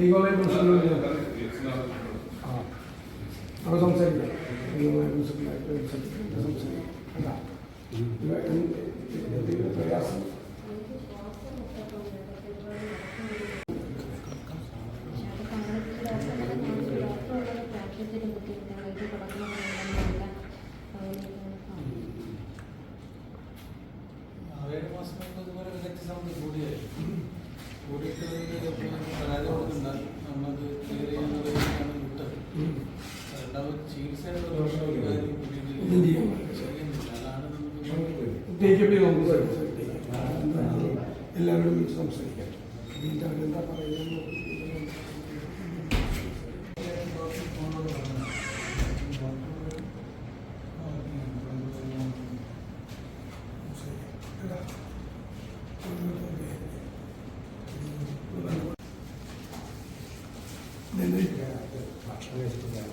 സ്ത്രീകളെ കുറിച്ചുള്ള ആ അവിടെ സംസാരിക്കാം സംസാരിക്കാം പ്രയാസം ഏഴ് മാസം മുമ്പ് ഇതുപോലെ വിദഗ്ധ സമിതി അതിന്റെ പരാതി കൊടുക്കുന്നുണ്ട് നമ്മളത് ക്ലിയർ ചെയ്യാനുള്ള വേണ്ടിയാണ് വിട്ടത് രണ്ടാമത് ചികിത്സയുടെ എല്ലാവരും സംസാരിക്കാം. ഇതിന്റെ അവരെന്താ പറയുന്നത്? ഡോക്ടർ 啊，确实这样